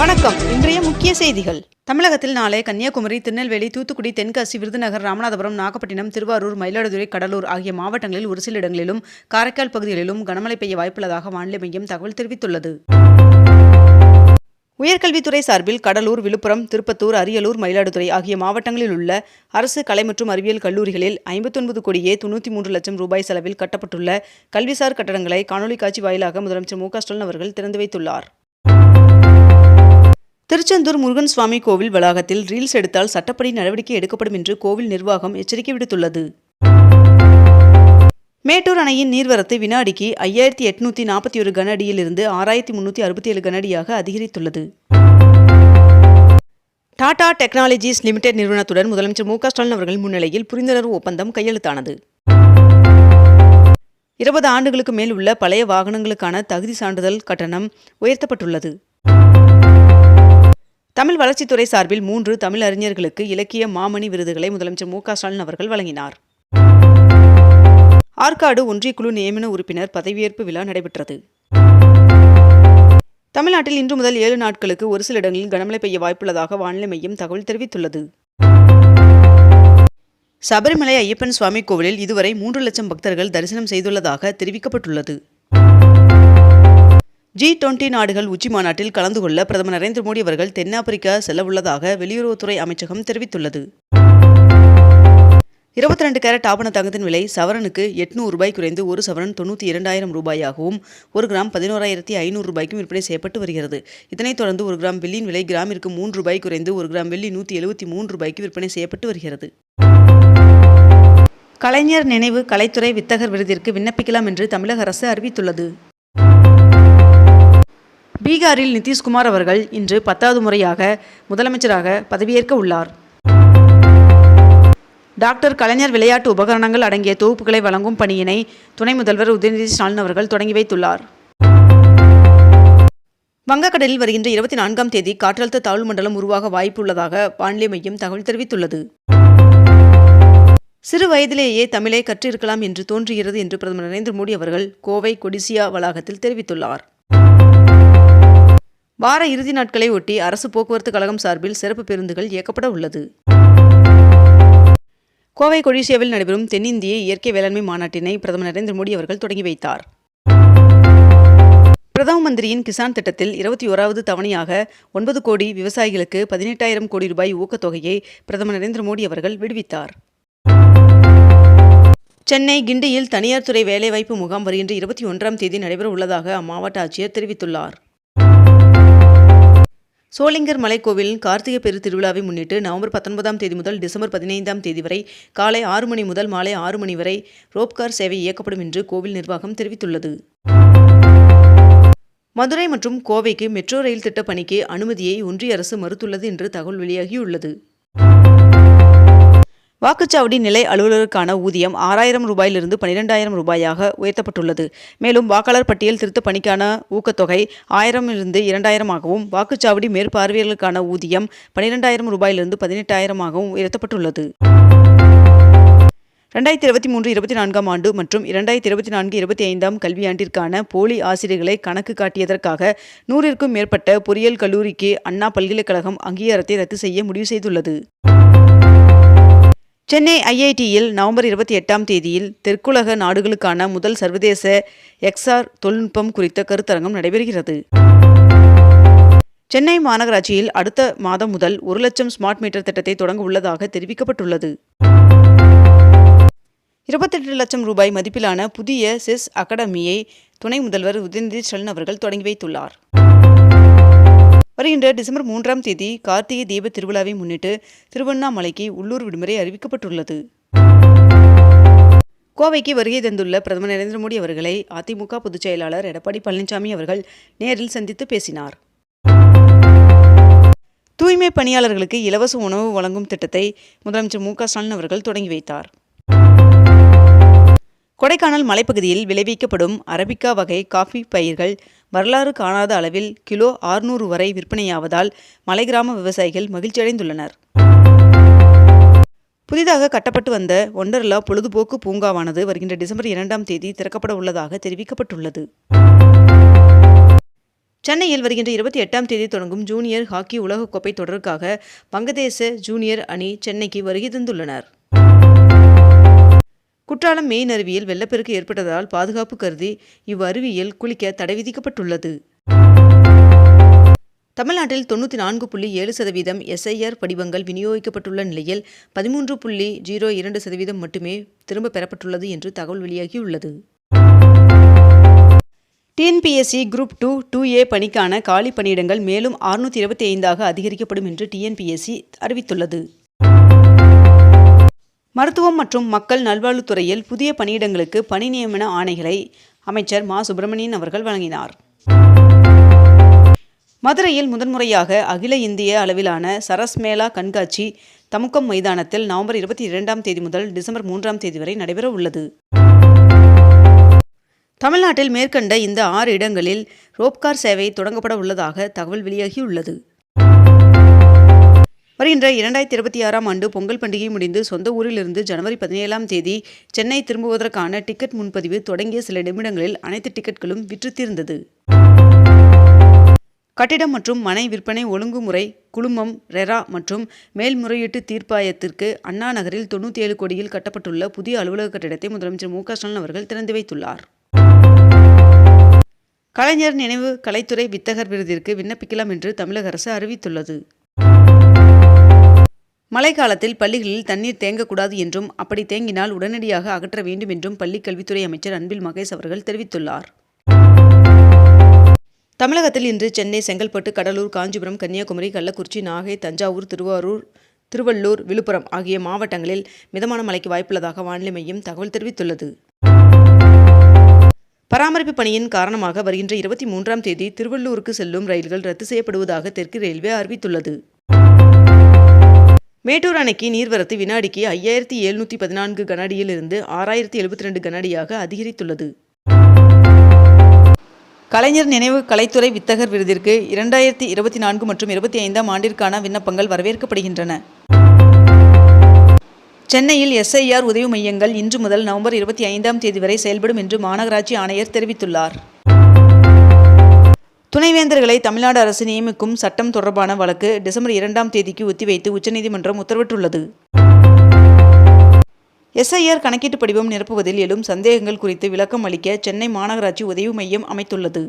வணக்கம். இன்றைய முக்கிய செய்திகள். தமிழகத்தில் நாளை கன்னியாகுமரி திருநெல்வேலி தூத்துக்குடி தென்காசி விருதுநகர் ராமநாதபுரம் நாகப்பட்டினம் திருவாரூர் மயிலாடுதுறை கடலூர் ஆகிய மாவட்டங்களில் ஒரு சில இடங்களிலும் காரைக்கால் பகுதிகளிலும் கனமழை பெய்ய வாய்ப்புள்ளதாக வானிலை மையம் தகவல் தெரிவித்துள்ளது. உயர்கல்வித்துறை சார்பில் கடலூர் விழுப்புரம் திருப்பத்தூர் அரியலூர் மயிலாடுதுறை ஆகிய மாவட்டங்களில் உள்ள அரசு கலை மற்றும் அறிவியல் கல்லூரிகளில் ஐம்பத்தொன்பது கோடியே தொண்ணூற்றி மூன்று லட்சம் ரூபாய் செலவில் கட்டப்பட்டுள்ள கல்விசார் கட்டடங்களை காணொலி காட்சி வாயிலாக முதலமைச்சர் மு க ஸ்டாலின் அவர்கள் திறந்து வைத்துள்ளார். திருச்செந்தூர் முருகன் சுவாமி கோவில் வளாகத்தில் ரீல்ஸ் எடுத்தால் சட்டப்படி நடவடிக்கை எடுக்கப்படும் என்று கோவில் நிர்வாகம் எச்சரிக்கை விடுத்துள்ளது. மேட்டூர் அணையின் நீர்வரத்து வினாடிக்கு ஐயாயிரத்தி எட்நூத்தி நாற்பத்தி ஒரு கன அடியிலிருந்து ஆறாயிரத்தி முன்னூற்றி அறுபத்தி ஏழு கன அடியாக அதிகரித்துள்ளது. டாடா டெக்னாலஜிஸ் லிமிடெட் நிறுவனத்துடன் முதலமைச்சர் மு க ஸ்டாலின் அவர்கள் முன்னிலையில் புரிந்துணர்வு ஒப்பந்தம் கையெழுத்தானது. இருபது ஆண்டுகளுக்கு மேல் உள்ள பழைய வாகனங்களுக்கான தகுதி சான்றிதழ் கட்டணம் உயர்த்தப்பட்டுள்ளது. தமிழ் வளர்ச்சித்துறை சார்பில் மூன்று தமிழ் அறிஞர்களுக்கு இலக்கிய மாமணி விருதுகளை முதலமைச்சர் மு ஸ்டாலின் அவர்கள் வழங்கினார். ஆற்காடு ஒன்றியக்குழு நியமன உறுப்பினர் பதவியேற்பு விழா நடைபெற்றது. தமிழ்நாட்டில் இன்று முதல் ஏழு நாட்களுக்கு ஒரு சில இடங்களில் கனமழை பெய்ய வாய்ப்புள்ளதாக வானிலை மையம் தகவல் தெரிவித்துள்ளது. சபரிமலை ஐயப்பன் சுவாமி கோவிலில் இதுவரை மூன்று லட்சம் பக்தர்கள் தரிசனம் செய்துள்ளதாக தெரிவிக்கப்பட்டுள்ளது. ஜி டுவெண்டி நாடுகள் உச்சி மாநாட்டில் கலந்து கொள்ள பிரதமர் நரேந்திர மோடி அவர்கள் தென்னாப்பிரிக்கா செல்லவுள்ளதாக வெளியுறவுத்துறை அமைச்சகம் தெரிவித்துள்ளது. இருபத்தி ரெண்டு கேரட் ஆபண தங்கத்தின் விலை சவரனுக்கு எட்நூறு ரூபாய் குறைந்து ஒரு சவரன் தொண்ணூற்றி இரண்டாயிரம் ரூபாயாகவும் ஒரு கிராம் பதினோராயிரத்தி ஐநூறு ரூபாய்க்கும் விற்பனை செய்யப்பட்டு வருகிறது. இதனைத் தொடர்ந்து ஒரு கிராம் வெள்ளியின் விலை கிராமிற்கு மூன்று ரூபாய் குறைந்து ஒரு கிராம் வெள்ளி நூற்றி எழுபத்தி மூன்று ரூபாய்க்கு விற்பனை செய்யப்பட்டு வருகிறது. கலைஞர் நினைவு கலைத்துறை வித்தகர் விருதிற்கு விண்ணப்பிக்கலாம் என்று தமிழக அரசு அறிவித்துள்ளது. பீகாரில் நிதிஷ்குமார் அவர்கள் இன்று பத்தாவது முறையாக முதலமைச்சராக பதவியேற்க உள்ளார். டாக்டர் கலைஞர் விளையாட்டு உபகரணங்கள் அடங்கிய தொகுப்புகளை வழங்கும் பணியினை துணை முதல்வர் உதயநிதி ஸ்டாலின் அவர்கள் தொடங்கி வைத்துள்ளார். வங்கக்கடலில் வருகின்ற இருபத்தி நான்காம் தேதி காற்றழுத்த தாழ்வு மண்டலம் உருவாக வாய்ப்பு உள்ளதாக வானிலை மையம் தகவல் தெரிவித்துள்ளது. சிறு வயதிலேயே தமிழை கற்றிருக்கலாம் என்று தோன்றுகிறது என்று பிரதமர் நரேந்திர மோடி அவர்கள் கோவை கொடிசியா வளாகத்தில் தெரிவித்துள்ளார். வார இறுதி நாட்களை ஒட்டி அரசு போக்குவரத்து கழகம் சார்பில் சிறப்பு பேருந்துகள் இயக்கப்பட உள்ளது. கோவை கொடிசியாவில் நடைபெறும் தென்னிந்திய இயற்கை வேளாண்மை மாநாட்டினை பிரதமர் நரேந்திர மோடி அவர்கள் தொடங்கி வைத்தார். பிரதம மந்திரியின் கிசான் திட்டத்தில் இருபத்தி ஓராவது தவணையாக ஒன்பது கோடி விவசாயிகளுக்கு பதினெட்டாயிரம் கோடி ரூபாய் ஊக்கத்தொகையை பிரதமர் நரேந்திர மோடி அவர்கள் விடுவித்தார். சென்னை கிண்டியில் தனியார் துறை வேலைவாய்ப்பு முகாம் வருகின்ற இருபத்தி ஒன்றாம் தேதி நடைபெற உள்ளதாக அம்மாவட்ட ஆட்சியர் தெரிவித்துள்ளார். சோளிங்கர் மலைக்கோவில் கார்த்திகை பெரு திருவிழாவை முன்னிட்டு நவம்பர் பத்தொன்பதாம் தேதி முதல் டிசம்பர் பதினைந்தாம் தேதி வரை காலை ஆறு மணி முதல் மாலை ஆறு மணி வரை ரோப்கார் சேவை இயக்கப்படும் என்று கோவில் நிர்வாகம் தெரிவித்துள்ளது. மதுரை மற்றும் கோவைக்கு மெட்ரோ ரயில் திட்டப் பணிக்கு அனுமதியை ஒன்றிய அரசு மறுத்துள்ளது என்று தகவல் வெளியாகியுள்ளது. வாக்குச்சாவடி நிலை அலுவலருக்கான ஊதியம் ஆறாயிரம் ரூபாயிலிருந்து பனிரெண்டாயிரம் ரூபாயாக உயர்த்தப்பட்டுள்ளது. மேலும் வாக்காளர் பட்டியல் திருத்த பணிக்கான ஊக்கத்தொகை ஆயிரமிலிருந்து இரண்டாயிரமாகவும் வாக்குச்சாவடி மேற்பார்வையாளர்களுக்கான ஊதியம் பனிரெண்டாயிரம் ரூபாயிலிருந்து பதினெட்டாயிரமாகவும் உயர்த்தப்பட்டுள்ளது. ரெண்டாயிரத்தி இருபத்தி மூன்று இருபத்தி நான்காம் ஆண்டு மற்றும் இரண்டாயிரத்தி இருபத்தி நான்கு இருபத்தி ஐந்தாம் கல்வியாண்டிற்கான போலி ஆசிரியர்களை கணக்கு காட்டியதற்காக நூறிற்கும் மேற்பட்ட பொறியியல் கல்லூரிக்கு அண்ணா பல்கலைக்கழகம் அங்கீகாரத்தை ரத்து செய்ய முடிவு செய்துள்ளது. சென்னை ஐஐடியில் நவம்பர் இருபத்தி எட்டாம் தேதியில் தெற்குலக நாடுகளுக்கான முதல் சர்வதேச எக்ஸ்ஆர் தொழில்நுட்பம் குறித்த கருத்தரங்கம் நடைபெறுகிறது. சென்னை மாநகராட்சியில் அடுத்த மாதம் முதல் ஒரு லட்சம் ஸ்மார்ட் மீட்டர் திட்டத்தை தொடங்க உள்ளதாக தெரிவிக்கப்பட்டுள்ளது. இருபத்தெட்டு லட்சம் ரூபாய் மதிப்பிலான புதிய செஸ் அகாடமியை துணை முதல்வர் உதயநிதி ஸ்டாலின் அவர்கள் தொடங்கி வைத்துள்ளார். வருகின்ற டிசம்பர் மூன்றாம் தேதி கார்த்திகை தீப திருவிழாவை முன்னிட்டு திருவண்ணாமலைக்கு உள்ளூர் விடுமுறை அறிவிக்கப்பட்டுள்ளது. கோவைக்கு வருகை தந்துள்ள பிரதமர் நரேந்திர மோடி அவர்களை அதிமுக பொதுச் செயலாளர் எடப்பாடி பழனிசாமி அவர்கள் நேரில் சந்தித்து பேசினார். தூய்மை பணியாளர்களுக்கு இலவச உணவு வழங்கும் திட்டத்தை முதலமைச்சர் மு க ஸ்டாலின் அவர்கள் தொடங்கி வைத்தார். கொடைக்கானல் மலைப்பகுதியில் விளைவிக்கப்படும் அரபிக்கா வகை காஃபி பயிர்கள் வரலாறு காணாத அளவில் கிலோ ஆறுநூறு வரை விற்பனையாவதால் மலை கிராம விவசாயிகள் மகிழ்ச்சியடைந்துள்ளனர். புதிதாக கட்டப்பட்டு வந்த ஒண்டர்லா பொழுதுபோக்கு பூங்காவானது வருகின்ற டிசம்பர் இரண்டாம் தேதி திறக்கப்பட உள்ளதாக தெரிவிக்கப்பட்டுள்ளது. சென்னையில் வருகின்ற இருபத்தி எட்டாம் தேதி தொடங்கும் ஜூனியர் ஹாக்கி உலகக்கோப்பை தொடருக்காக வங்கதேச ஜூனியர் அணி சென்னைக்கு வருகை தந்துள்ளனர். குற்றாலம் மெயின் அருவியில் வெள்ளப்பெருக்கு ஏற்பட்டதால் பாதுகாப்பு கருதி இவ்வருவியில் குளிக்க தடை விதிக்கப்பட்டுள்ளது. தமிழ்நாட்டில் தொண்ணூற்றி நான்கு புள்ளி ஏழு சதவீதம் எஸ்ஐஆர் படிவங்கள் விநியோகிக்கப்பட்டுள்ள நிலையில் பதிமூன்று புள்ளி ஜீரோ இரண்டு சதவீதம் மட்டுமே திரும்ப பெறப்பட்டுள்ளது என்று தகவல் வெளியாகியுள்ளது. TNPSC group two two A பணிக்கான காலி பணியிடங்கள் மேலும் அறுநூற்றி இருபத்தி ஐந்தாக அதிகரிக்கப்படும் என்று டிஎன்பிஎஸ்சி அறிவித்துள்ளது. மருத்துவம் மற்றும் மக்கள் நல்வாழ்வுத்துறையில் புதிய பணியிடங்களுக்கு பணி நியமன ஆணைகளை அமைச்சர் மா. சுப்பிரமணியன் அவர்கள் வழங்கினார். மதுரையில் முதன்முறையாக அகில இந்திய அளவிலான சரஸ் மேளா கண்காட்சி தமுக்கம் மைதானத்தில் நவம்பர் இருபத்தி இரண்டாம் தேதி முதல் டிசம்பர் மூன்றாம் தேதி வரை நடைபெற உள்ளது. தமிழ்நாட்டில் மேற்கண்ட இந்த ஆறு இடங்களில் ரோப்கார் சேவை தொடங்கப்பட உள்ளதாக தகவல் வெளியாகியுள்ளது. வருகின்ற இரண்டாயிரத்தி இருபத்தி ஆறாம் ஆண்டு பொங்கல் பண்டிகை முடிந்து சொந்த ஊரிலிருந்து ஜனவரி பதினேழாம் தேதி சென்னை திரும்புவதற்கான டிக்கெட் முன்பதிவு தொடங்கிய சில நிமிடங்களில் அனைத்து டிக்கெட்களும் விற்று தீர்ந்தது கட்டிடம் மற்றும் மனை விற்பனை ஒழுங்குமுறை குழுமம் ரெரா மற்றும் மேல்முறையீட்டு தீர்ப்பாயத்திற்கு அண்ணா நகரில் தொண்ணூற்றி ஏழு கோடியில் கட்டப்பட்டுள்ள புதிய அலுவலக கட்டிடத்தை முதலமைச்சர் மு ஸ்டாலின் அவர்கள் திறந்து வைத்துள்ளார். கலைஞர் நினைவு கலைத்துறை வித்தகர் விருதிற்கு விண்ணப்பிக்கலாம் என்று தமிழக அரசு அறிவித்துள்ளது. மழைக்காலத்தில் பள்ளிகளில் தண்ணீர் தேங்கக்கூடாது என்றும் அப்படி தேங்கினால் உடனடியாக அகற்ற வேண்டும் என்றும் பள்ளிக் கல்வித்துறை அமைச்சர் அன்பில் மகேஷ் அவர்கள் தெரிவித்துள்ளார். தமிழகத்தில் இன்று சென்னை செங்கல்பட்டு கடலூர் காஞ்சிபுரம் கன்னியாகுமரி கள்ளக்குறிச்சி நாகை தஞ்சாவூர் திருவாரூர் திருவள்ளூர் விழுப்புரம் ஆகிய மாவட்டங்களில் மிதமான மழைக்கு வாய்ப்புள்ளதாக வானிலை மையம் தகவல் தெரிவித்துள்ளது. பராமரிப்பு பணியின் காரணமாக வருகின்ற இருபத்தி மூன்றாம் தேதி திருவள்ளூருக்கு செல்லும் ரயில்கள் ரத்து செய்யப்படுவதாக தெற்கு ரயில்வே அறிவித்துள்ளது. மேட்டூர் அணைக்கு நீர்வரத்து வினாடிக்கு ஐயாயிரத்தி எழுநூற்றி பதினான்கு கனஅடியிலிருந்து ஆறாயிரத்தி எழுபத்தி ரெண்டு கனஅடியாக அதிகரித்துள்ளது. கலைஞர் நினைவு கலைத்துறை வித்தகர் விருதிற்கு இரண்டாயிரத்தி இருபத்தி நான்கு மற்றும் இருபத்தி ஐந்தாம் ஆண்டிற்கான விண்ணப்பங்கள் வரவேற்கப்படுகின்றன. சென்னையில் எஸ்ஐஆர் உதவி மையங்கள் இன்று முதல் நவம்பர் இருபத்தி ஐந்தாம் தேதி வரை செயல்படும் என்று மாநகராட்சி ஆணையர் தெரிவித்துள்ளார். துணைவேந்தர்களை தமிழ்நாடு அரசு நியமிக்கும் சட்டம் தொடர்பான வழக்கு டிசம்பர் இரண்டாம் தேதிக்கு ஒத்திவைத்து உச்சநீதிமன்றம் உத்தரவிட்டுள்ளது. எஸ்ஐஆர் கணக்கீட்டு படிவம் நிரப்புவதில் எழும் சந்தேகங்கள் குறித்து விளக்கம் அளிக்க சென்னை மாநகராட்சி உதவி மையம் அமைத்துள்ளது.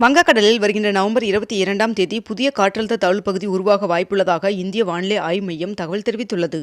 வங்கக்கடலில் வருகின்ற நவம்பர் இருபத்தி இரண்டாம் தேதி புதிய காற்றழுத்த தாழ்வு பகுதி உருவாக வாய்ப்புள்ளதாக இந்திய வானிலை ஆய்வு மையம் தகவல் தெரிவித்துள்ளது.